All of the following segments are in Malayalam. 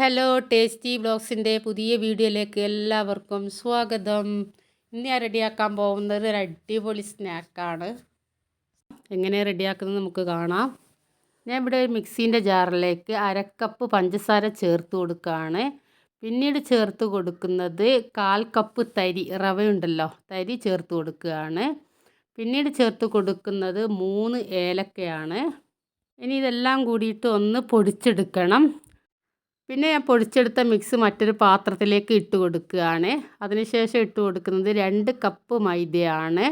ഹലോ ടേസ്റ്റി ബ്ലോഗ്സിന്റെ പുതിയ വീഡിയോയിലേക്ക് എല്ലാവർക്കും സ്വാഗതം. ഇന്ന് ഞാൻ റെഡിയാക്കാൻ പോകുന്നത് ഒരു അടിപൊളി സ്നാക്കാണ്. എങ്ങനെ റെഡിയാക്കുന്നത് നമുക്ക് കാണാം. ഞാൻ ഇവിടെ ഒരു മിക്സീന്റെ ജാറിലേക്ക് അരക്കപ്പ് പഞ്ചസാര ചേർത്ത് കൊടുക്കുകയാണ്. പിന്നീട് ചേർത്ത് കൊടുക്കുന്നത് കാൽ കപ്പ് തരി റവയുണ്ടല്ലോ തരി ചേർത്ത് കൊടുക്കുകയാണ്. പിന്നീട് ചേർത്ത് കൊടുക്കുന്നത് മൂന്ന് ഏലക്കയാണ്. ഇനി ഇതെല്ലാം കൂടിയിട്ട് ഒന്ന് പൊടിച്ചെടുക്കണം. പിന്നെ ഞാൻ പൊടിച്ചെടുത്ത മിക്സ് മറ്റൊരു പാത്രത്തിലേക്ക് ഇട്ട് കൊടുക്കുകയാണ്. അതിനുശേഷം ഇട്ട് കൊടുക്കുന്നത് രണ്ട് കപ്പ് മൈദയാണ്.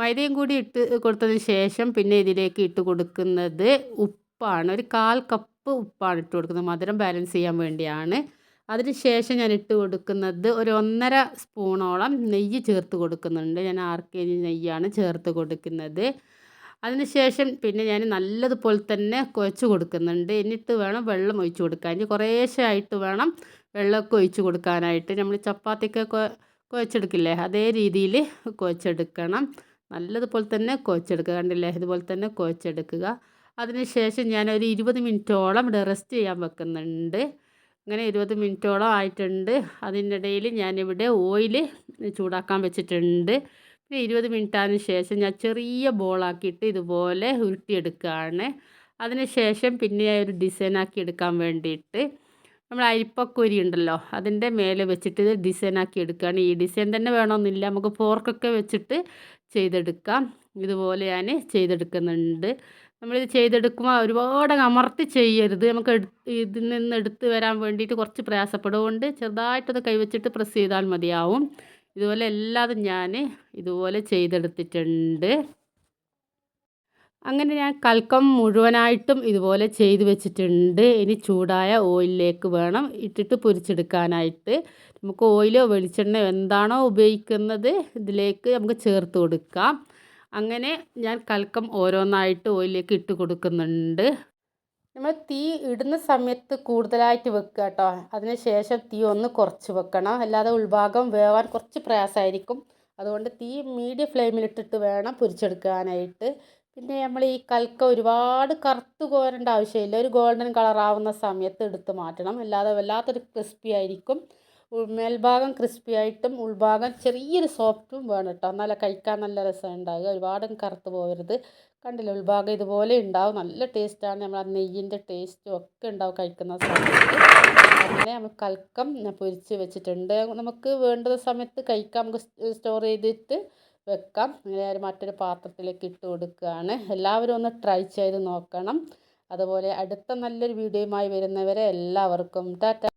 മൈദയും കൂടി ഇട്ട് കൊടുത്തതിന് ശേഷം പിന്നെ ഇതിലേക്ക് ഇട്ട് കൊടുക്കുന്നത് ഉപ്പാണ്. ഒരു കാൽ കപ്പ് ഉപ്പാണ് ഇട്ട് കൊടുക്കുന്നത്. മധുരം ബാലൻസ് ചെയ്യാൻ വേണ്ടിയാണ്. അതിന് ശേഷം ഞാൻ ഇട്ട് കൊടുക്കുന്നത് ഒരു ഒന്നര സ്പൂണോളം നെയ്യ് ചേർത്ത് കൊടുക്കുന്നുണ്ട്. ഞാൻ ആറ് നെയ്യാണ് ചേർത്ത് കൊടുക്കുന്നത്. അതിനുശേഷം പിന്നെ ഞാൻ നല്ലതുപോലെ തന്നെ കുഴച്ച് കൊടുക്കുന്നുണ്ട്. എന്നിട്ട് വേണം വെള്ളം ഒഴിച്ച് കൊടുക്കാൻ. കുറേശ്ശെ ആയിട്ട് വേണം വെള്ളമൊക്കെ ഒഴിച്ച് കൊടുക്കാനായിട്ട്. നമ്മൾ ചപ്പാത്തിക്ക് കുഴച്ചെടുക്കില്ലേ? അതേ രീതിയിൽ കുഴച്ചെടുക്കണം. നല്ലതുപോലെ തന്നെ കുഴച്ചെടുക്കുക. കണ്ടില്ലേ? ഇതുപോലെ തന്നെ കുഴച്ചെടുക്കുക. അതിനുശേഷം ഞാൻ ഒരു ഇരുപത് മിനിറ്റോളം ഇവിടെ റെസ്റ്റ് ചെയ്യാൻ വെക്കുന്നുണ്ട്. അങ്ങനെ ഇരുപത് മിനിറ്റോളം ആയിട്ടുണ്ട്. അതിനിടയിൽ ഞാനിവിടെ ഓയിൽ ചൂടാക്കാൻ വെച്ചിട്ടുണ്ട്. പിന്നെ ഇരുപത് മിനിറ്റിന് ശേഷം ഞാൻ ചെറിയ ബോളാക്കിയിട്ട് ഇതുപോലെ ഉരുട്ടിയെടുക്കുകയാണ്. അതിന് ശേഷം പിന്നെ ഒരു ഡിസൈനാക്കി എടുക്കാൻ വേണ്ടിയിട്ട് നമ്മൾ അരിപ്പക്കുരി ഉണ്ടല്ലോ അതിന്റെ മേലെ വെച്ചിട്ട് ഇത് ഡിസൈനാക്കി എടുക്കുകയാണ്. ഈ ഡിസൈൻ തന്നെ വേണമെന്നില്ല നമുക്ക് ഫോർക്കൊക്കെ വെച്ചിട്ട് ചെയ്തെടുക്കാം. ഇതുപോലെ ഞാൻ ചെയ്തെടുക്കുന്നുണ്ട്. നമ്മളിത് ചെയ്തെടുക്കുമ്പോൾ ഒരുപാട് അമർത്തി ചെയ്യരുത്. നമുക്ക് ഇതിൽ നിന്ന് എടുത്ത് വരാൻ വേണ്ടിയിട്ട് കുറച്ച് പ്രയാസപ്പെടുകൊണ്ട് ചെറുതായിട്ടത് കൈവച്ചിട്ട് പ്രസ് ചെയ്താൽ മതിയാവും. ഇതുപോലെ എല്ലാതും ഞാൻ ഇതുപോലെ ചെയ്തെടുത്തിട്ടുണ്ട്. അങ്ങനെ ഞാൻ കൽക്കം മുഴുവനായിട്ടും ഇതുപോലെ ചെയ്ത് വെച്ചിട്ടുണ്ട്. ഇനി ചൂടായ ഓയിലിലേക്ക് വേണം ഇട്ടിട്ട് പൊരിച്ചെടുക്കാനായിട്ട്. നമുക്ക് ഓയിലോ വെളിച്ചെണ്ണയോ എന്താണോ ഉപയോഗിക്കുന്നത് ഇതിലേക്ക് നമുക്ക് ചേർത്ത് കൊടുക്കാം. അങ്ങനെ ഞാൻ കൽക്കം ഓരോന്നായിട്ട് ഓയിലേക്ക് ഇട്ട് കൊടുക്കുന്നുണ്ട്. നമ്മൾ തീ ഇടുന്ന സമയത്ത് കൂടുതലായിട്ട് വെക്കുക കേട്ടോ. അതിന് ശേഷം തീ ഒന്ന് കുറച്ച് വെക്കണം. അല്ലാതെ ഉൾഭാഗം വേവാൻ കുറച്ച് പ്രയാസമായിരിക്കും. അതുകൊണ്ട് തീ മീഡിയം ഫ്ലെയിമിലിട്ടിട്ട് വേണം പൊരിച്ചെടുക്കാനായിട്ട്. പിന്നെ നമ്മൾ ഈ കൽക്ക ഒരുപാട് കറുത്ത് കോരേണ്ട ആവശ്യമില്ല. ഒരു ഗോൾഡൻ കളർ ആവുന്ന സമയത്ത് എടുത്ത് മാറ്റണം. അല്ലാതെ വല്ലാത്തൊരു ക്രിസ്പി ആയിരിക്കും. മേൽഭാഗം ക്രിസ്പി ആയിട്ടും ഉൾഭാഗം ചെറിയൊരു സോഫ്റ്റും വേണം കേട്ടോ. എന്നാലേ കഴിക്കാൻ നല്ല രസം ഉണ്ടാകുക ഒരുപാടും കറുത്ത് പോകരുത് കണ്ടില്ല? ഉൾഭാഗം ഇതുപോലെ ഉണ്ടാവും. നല്ല ടേസ്റ്റാണ് നമ്മൾ ആ നെയ്യിന്റെ ടേസ്റ്റും ഒക്കെ ഉണ്ടാവും കഴിക്കുന്ന സമയത്ത്. അങ്ങനെ നമുക്ക് കൽക്കം പൊരിച്ച് വെച്ചിട്ടുണ്ട്. നമുക്ക് വേണ്ടുന്ന സമയത്ത് കഴിക്കാം. നമുക്ക് സ്റ്റോർ ചെയ്തിട്ട് വെക്കാം. അങ്ങനെ മറ്റൊരു പാത്രത്തിലേക്ക് ഇട്ട് കൊടുക്കുകയാണ്. എല്ലാവരും ഒന്ന് ട്രൈ ചെയ്ത് നോക്കണം. അതുപോലെ അടുത്ത നല്ലൊരു വീഡിയോയുമായി വരുന്നവരെ എല്ലാവർക്കും ടാറ്റ.